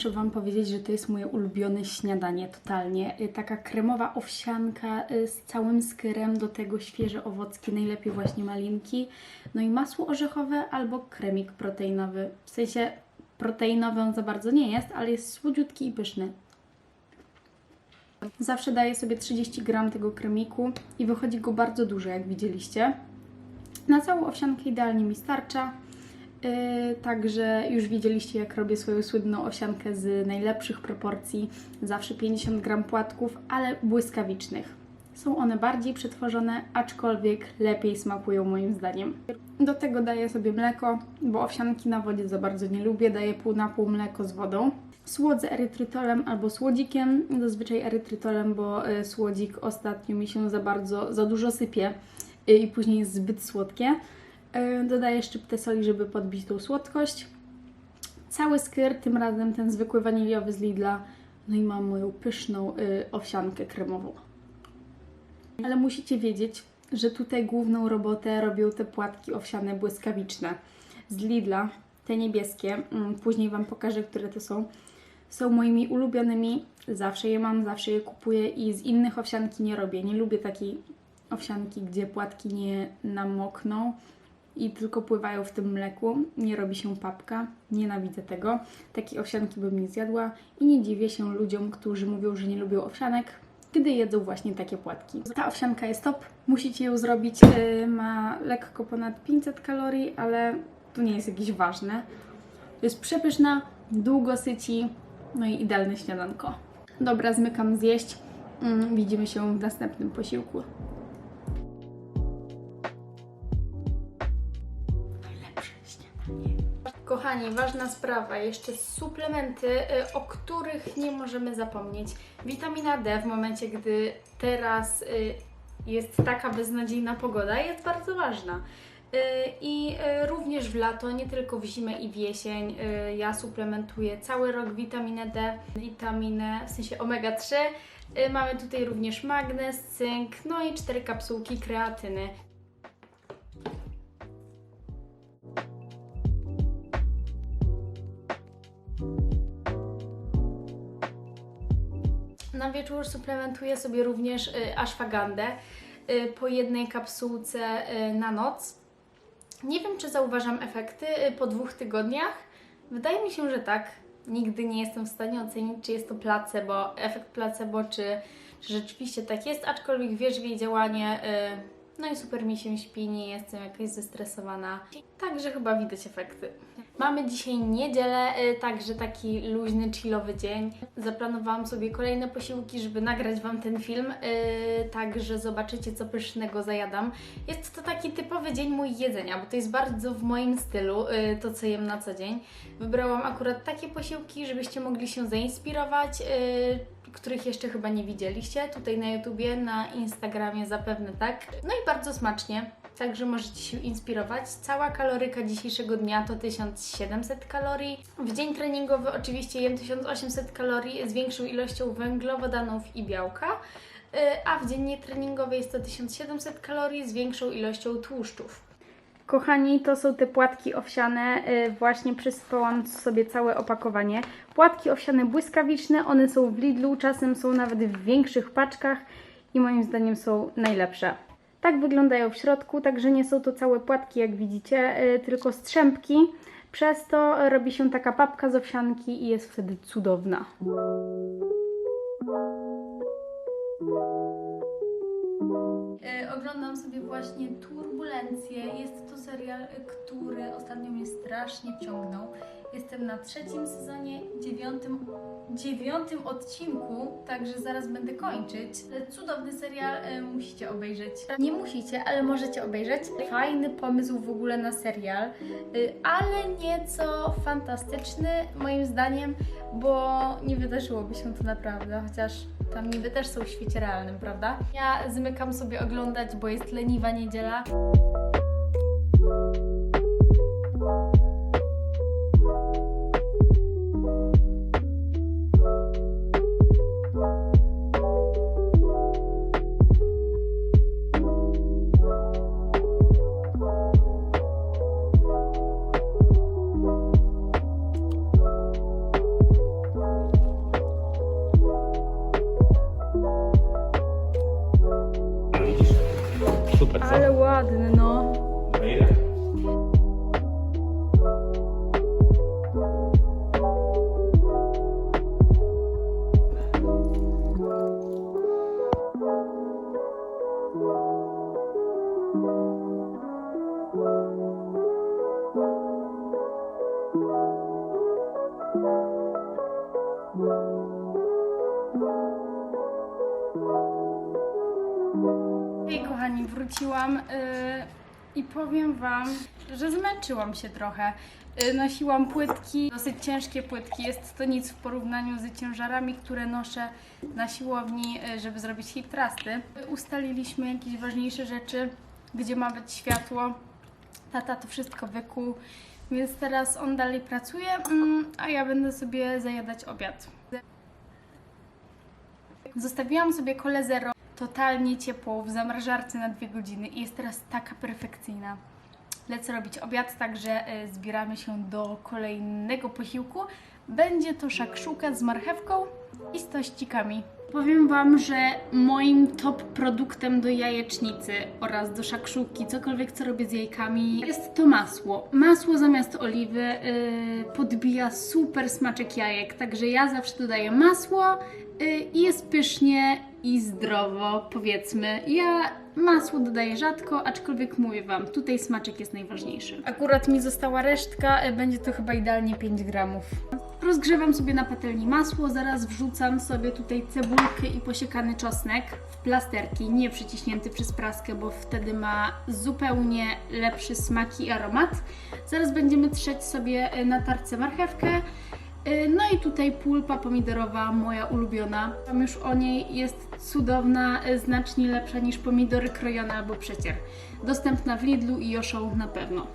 muszę Wam powiedzieć, że to jest moje ulubione śniadanie totalnie. Y, Taka kremowa owsianka y, z całym skyrem, do tego świeże owocki, najlepiej właśnie malinki. No i masło orzechowe albo kremik proteinowy. W sensie proteinowy on za bardzo nie jest, ale jest słodziutki i pyszny. Zawsze daję sobie 30 gram tego kremiku i wychodzi go bardzo dużo, jak widzieliście. Na całą owsiankę idealnie mi starcza. Yy, także już widzieliście, jak robię swoją słynną owsiankę z najlepszych proporcji. Zawsze 50 gram płatków, ale błyskawicznych. Są one bardziej przetworzone, aczkolwiek lepiej smakują moim zdaniem. Do tego daję sobie mleko, bo owsianki na wodzie za bardzo nie lubię. Daję pół na pół mleko z wodą. Słodzę erytrytolem albo słodzikiem, zazwyczaj erytrytolem, bo y, słodzik ostatnio mi się za bardzo, za dużo sypie y, i później jest zbyt słodkie. Y, Dodaję szczyptę soli, żeby podbić tą słodkość. Cały skyr, tym razem ten zwykły waniliowy z Lidla. No i mam moją pyszną y, owsiankę kremową. Ale musicie wiedzieć, że tutaj główną robotę robią te płatki owsiane błyskawiczne z Lidla, te niebieskie. Mm, Później Wam pokażę, które to są. Są moimi ulubionymi. Zawsze je mam, zawsze je kupuję i z innych owsianki nie robię. Nie lubię takiej owsianki, gdzie płatki nie namokną i tylko pływają w tym mleku. Nie robi się papka. Nienawidzę tego. Takiej owsianki bym nie zjadła i nie dziwię się ludziom, którzy mówią, że nie lubią owsianek, gdy jedzą właśnie takie płatki. Ta owsianka jest top. Musicie ją zrobić. Yy, Ma lekko ponad 500 kalorii, ale to nie jest jakieś ważne. Jest przepyszna, długo syci, no i idealne śniadanko. Dobra, zmykam zjeść. Mm, Widzimy się w następnym posiłku. Kochani, ważna sprawa, jeszcze suplementy, y, o których nie możemy zapomnieć. Witamina D w momencie, gdy teraz y, jest taka beznadziejna pogoda, jest bardzo ważna. Y, I również w lato, nie tylko w zimę i w jesień, ja suplementuję cały rok witaminę D, witaminę w sensie omega-3. Y, Mamy tutaj również magnez, cynk, no i cztery kapsułki kreatyny. Wieczór suplementuję sobie również y, ashwagandę y, po jednej kapsułce y, na noc. Nie wiem, czy zauważam efekty po dwóch tygodniach. Wydaje mi się, że tak. Nigdy nie jestem w stanie ocenić, czy jest to placebo, efekt placebo, czy, czy rzeczywiście tak jest, aczkolwiek wierzę w jej działanie. No i super mi się śpi, nie jestem jakaś zestresowana. Także chyba widać efekty. Mamy dzisiaj niedzielę, y, także taki luźny, chillowy dzień. Zaplanowałam sobie kolejne posiłki, żeby nagrać Wam ten film, y, także zobaczycie, co pysznego zajadam. Jest to taki typowy dzień mój jedzenia, bo to jest bardzo w moim stylu, y, to co jem na co dzień. Wybrałam akurat takie posiłki, żebyście mogli się zainspirować, których jeszcze chyba nie widzieliście. Tutaj na YouTubie, na Instagramie zapewne tak. No i bardzo smacznie. Także możecie się inspirować. Cała kaloryka dzisiejszego dnia to 1700 kalorii. W dzień treningowy oczywiście jem 1800 kalorii z większą ilością węglowodanów i białka. Y, A w dzień nietreningowy jest to 1700 kalorii z większą ilością tłuszczów. Kochani, to są te płatki owsiane. y, Właśnie przysypałam sobie całe opakowanie. Płatki owsiane błyskawiczne, one są w Lidlu, czasem są nawet w większych paczkach i moim zdaniem są najlepsze. Tak wyglądają w środku, także nie są to całe płatki, jak widzicie, y, tylko strzępki. Przez to robi się taka papka z owsianki i jest wtedy cudowna. E, Oglądam sobie właśnie Turbulencję. Jest to serial, e, który ostatnio mnie strasznie wciągnął. Jestem na trzecim sezonie, dziewiątym, dziewiątym odcinku, także zaraz będę kończyć. Cudowny serial, e, musicie obejrzeć. Nie musicie, ale możecie obejrzeć. Fajny pomysł w ogóle na serial, e, ale nieco fantastyczny moim zdaniem, bo nie wydarzyłoby się to naprawdę, chociaż tam niby też są w świecie realnym, prawda? Ja zmykam sobie oglądać, bo jest leniwa niedziela. Hej kochani, wróciłam yy, i powiem Wam, że zmęczyłam się trochę. Yy, nosiłam płytki, dosyć ciężkie płytki, jest to nic w porównaniu z ciężarami, które noszę na siłowni, yy, żeby zrobić hip thrusty. Ustaliliśmy jakieś ważniejsze rzeczy, gdzie ma być światło. Tata to wszystko wykuł, więc teraz on dalej pracuje, mm, a ja będę sobie zajadać obiad. Zostawiłam sobie kole zero totalnie ciepło w zamrażarce na dwie godziny i jest teraz taka perfekcyjna. Lecę robić obiad, także e, zbieramy się do kolejnego posiłku. Będzie to szakszuka z marchewką i z tościkami. Powiem Wam, że moim top produktem do jajecznicy oraz do szakszuki, cokolwiek co robię z jajkami, jest to masło. Masło zamiast oliwy yy, podbija super smaczek jajek, także ja zawsze dodaję masło yy, i jest pysznie i zdrowo, powiedzmy. Ja masło dodaję rzadko, aczkolwiek mówię Wam, tutaj smaczek jest najważniejszy. Akurat mi została resztka, yy, będzie to chyba idealnie 5 gramów. Rozgrzewam sobie na patelni masło, zaraz wrzucam sobie tutaj cebulkę i posiekany czosnek w plasterki, nie przyciśnięty przez praskę, bo wtedy ma zupełnie lepszy smak i aromat. Zaraz będziemy trzeć sobie e, na tarce marchewkę. E, No i tutaj pulpa pomidorowa, moja ulubiona. Tam już o niej jest cudowna, e, znacznie lepsza niż pomidory krojone albo przecier. Dostępna w Lidlu i Joszą na pewno.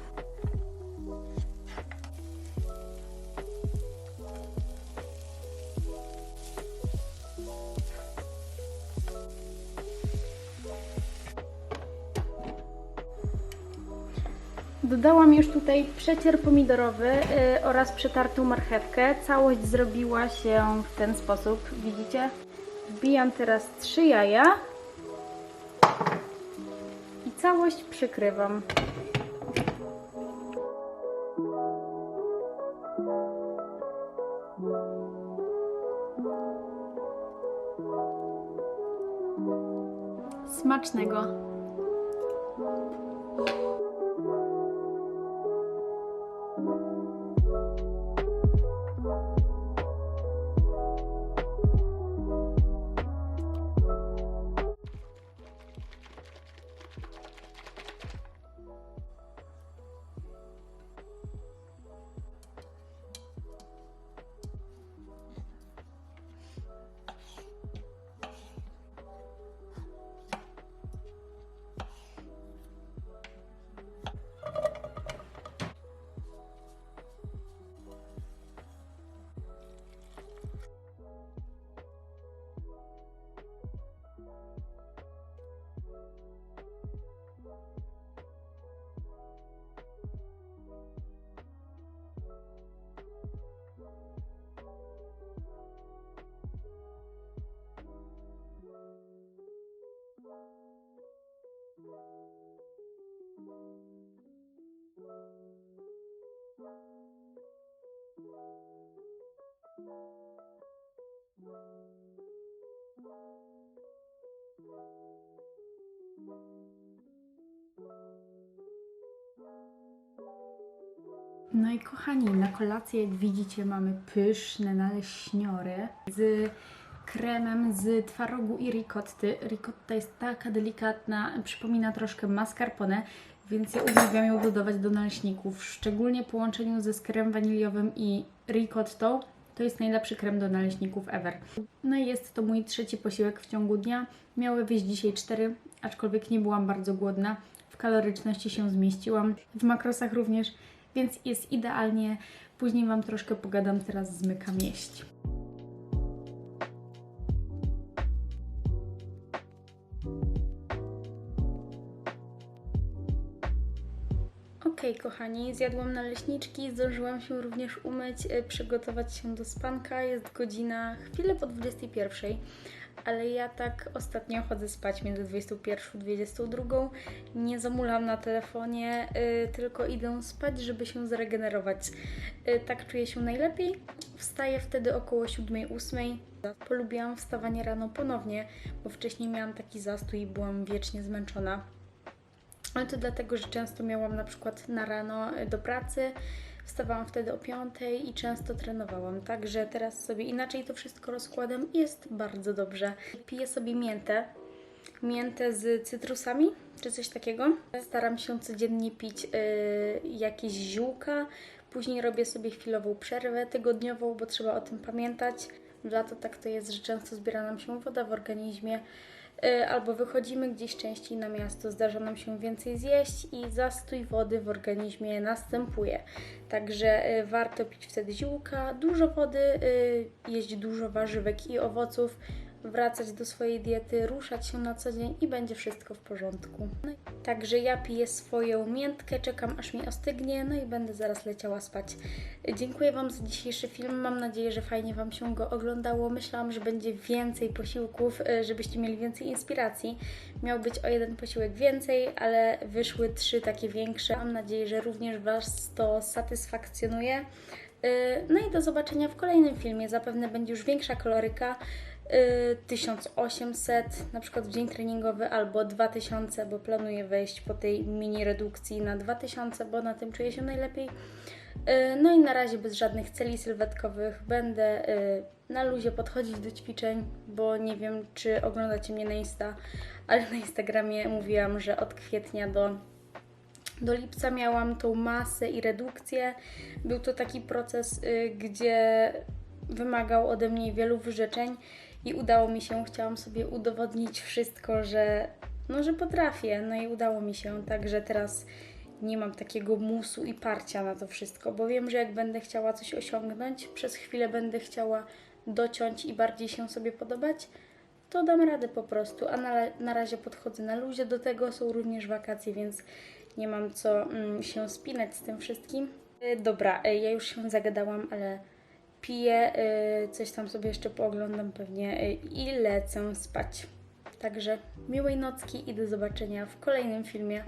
Dodałam już tutaj przecier pomidorowy y, oraz przetartą marchewkę. Całość zrobiła się w ten sposób, widzicie? Wbijam teraz trzy jaja i całość przykrywam. Smacznego! No i kochani, na kolację jak widzicie mamy pyszne naleśniory z kremem z twarogu i ricotty. Ricotta jest taka delikatna, przypomina troszkę mascarpone, więc ja uwielbiam ją dodawać do naleśników, szczególnie w połączeniu ze skrem waniliowym i ricottą. To jest najlepszy krem do naleśników ever. No i jest to mój trzeci posiłek w ciągu dnia. Miały wyjść dzisiaj cztery, aczkolwiek nie byłam bardzo głodna. W kaloryczności się zmieściłam, w makrosach również, więc jest idealnie. Później Wam troszkę pogadam, teraz zmykam jeść. Kochani, zjadłam naleśniczki, zdążyłam się również umyć, e, przygotować się do spanka. Jest godzina chwilę po 21. ale ja tak ostatnio chodzę spać między 21 a 22. Nie zamulam na telefonie, y, tylko idę spać, żeby się zregenerować. Y, tak czuję się najlepiej. Wstaję wtedy około 7-8. Polubiłam wstawanie rano ponownie, bo wcześniej miałam taki zastój i byłam wiecznie zmęczona. Ale to dlatego, że często miałam na przykład na rano y, do pracy, wstawałam wtedy o 5 i często trenowałam. Także teraz sobie inaczej to wszystko rozkładam i jest bardzo dobrze. Piję sobie miętę, miętę z cytrusami czy coś takiego. Staram się codziennie pić y, jakieś ziółka. Później robię sobie chwilową przerwę tygodniową, bo trzeba o tym pamiętać. W lato tak to jest, że często zbiera nam się woda w organizmie. Y, Albo wychodzimy gdzieś częściej na miasto, zdarza nam się więcej zjeść i zastój wody w organizmie następuje. Także y, warto pić wtedy ziółka, dużo wody, y, jeść dużo warzywek i owoców, wracać do swojej diety, ruszać się na co dzień i będzie wszystko w porządku. No Także ja piję swoją miętkę, czekam aż mi ostygnie, no i będę zaraz leciała spać. Dziękuję Wam za dzisiejszy film. Mam nadzieję, że fajnie Wam się go oglądało. Myślałam, że będzie więcej posiłków, e, żebyście mieli więcej inspiracji. Miał być o jeden posiłek więcej, ale wyszły trzy takie większe. Mam nadzieję, że również Was to satysfakcjonuje. E, No i do zobaczenia w kolejnym filmie. Zapewne będzie już większa koloryka. Y, 1800 na przykład w dzień treningowy albo 2000, bo planuję wejść po tej mini redukcji na 2000, bo na tym czuję się najlepiej. Y, No i na razie bez żadnych celi sylwetkowych będę y, na luzie podchodzić do ćwiczeń, bo nie wiem czy oglądacie mnie na Insta, ale na Instagramie mówiłam, że od kwietnia do do lipca miałam tą masę i redukcję. Był to taki proces, y, gdzie wymagał ode mnie wielu wyrzeczeń i udało mi się. Chciałam sobie udowodnić wszystko, że, no, że potrafię. No i udało mi się. Także teraz nie mam takiego musu i parcia na to wszystko, bo wiem, że jak będę chciała coś osiągnąć, przez chwilę będę chciała dociąć i bardziej się sobie podobać, to dam radę po prostu. A na, na razie podchodzę na luzie. Do tego są również wakacje, więc nie mam co mm, się spinać z tym wszystkim. E, Dobra, e, ja już się zagadałam, ale piję, e, coś tam sobie jeszcze pooglądam pewnie e, i lecę spać. Także miłej nocki i do zobaczenia w kolejnym filmie.